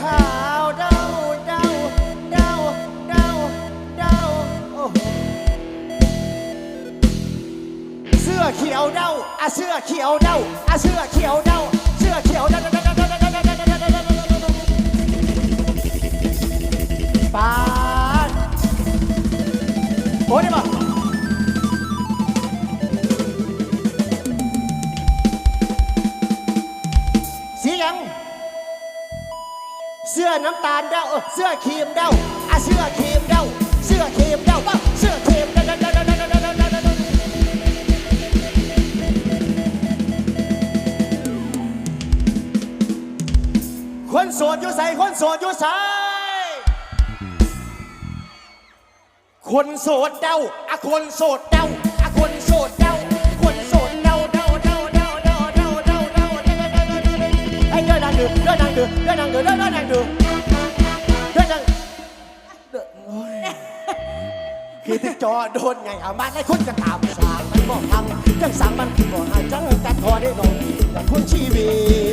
ขาวเดาเดาเดาเดาเดาโอ้โหเสื้อเขียวเดาอะเสื้อเขียวเดาอะเสื้อเขียวเดาเสื้อเขียวเดาปั๊ดโอ้ยมาสีง๊ง เดาเดาเดาเดาเดาเดาเดาเดาเดาเดาเดาปานโอ้ได้ปะสีหยังเสื้อน้ำตาลเด้าเออเสื้อครีมเด้าอะเสื้อครีมเด้าเสื้อครีมเด้าป่ะเสื้อครีมเด้าเด้าเด้าเด้าเด้าเด้าเด้าเด้าเด้าคนโสดอยู่ใส่คนโสดอยู่ใส่คนโสดเด้าอะคนโสดเด้าอะคนโสดเด้าคนโสดเด้าเด้าเด้าเด้าเด้าเด้าเด้าเด้าเด้าเด้าเด้าเด้าเด้าไอ้เด้อดังดือเด้อดังดือเด้อดังดือเด้อ คือที่จอโดนไงเอามาให้คนกระตามสางมันบอกทำจังสางมันบอกให้จังกัดคอได้ลงแต่คนชีวิต